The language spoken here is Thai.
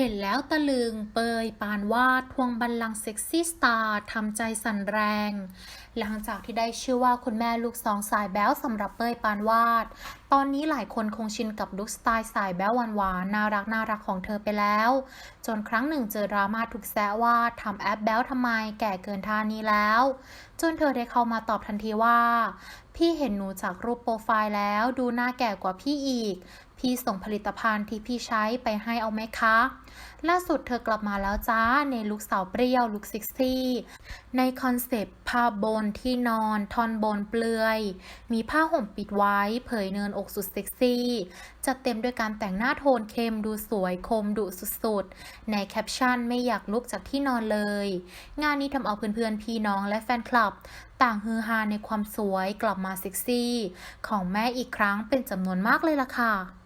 เห็นแล้วตะลึงเปยปานวาดทวงบัลลังก์เซ็กซี่สตาร์ทำใจสั่นแรง หลังจากที่ได้ชื่อว่าคุณแม่ลูกสองสายแบ๊วสำหรับเปยปานวาด ตอนนี้หลายคนคงชินกับลุคสไตล์สายแบ๊วหวานๆน่ารักน่ารักของเธอไปแล้ว จนครั้งหนึ่งเจอดราม่าถูกแซะว่าทำแอปแบ๊วทำไมแก่เกินท่านี้แล้ว จนเธอได้เข้ามาตอบทันทีว่า พี่เห็นหนูจากรูปโปรไฟล์แล้วดูหน้าแก่กว่าพี่อีก พี่ส่งผลิตภัณฑ์ที่พี่ใช้ไปให้เอาไหมคะ ล่าสุดเธอกลับมาแล้วจ้า ในลุคสาวเปรี้ยวลุคเซ็กซี่ ในคอนเซปต์ผ้าบนที่นอนทอนบนเปลือย มีผ้าห่มปิดไว้ เผยเนินอกสุดเซ็กซี่จัดเต็มด้วยการแต่งหน้าโทนเข้มดูสวยคมดุสุดๆ ในแคปชั่นไม่อยากลุกจากที่นอนเลย งานนี้ทำเอาเพื่อนๆพี่น้องและแฟนคลับ ต่างฮือฮาในความสวยกลับมาเซ็กซี่ ของแม่อีกครั้งเป็นจำนวนมากเลยล่ะค่ะ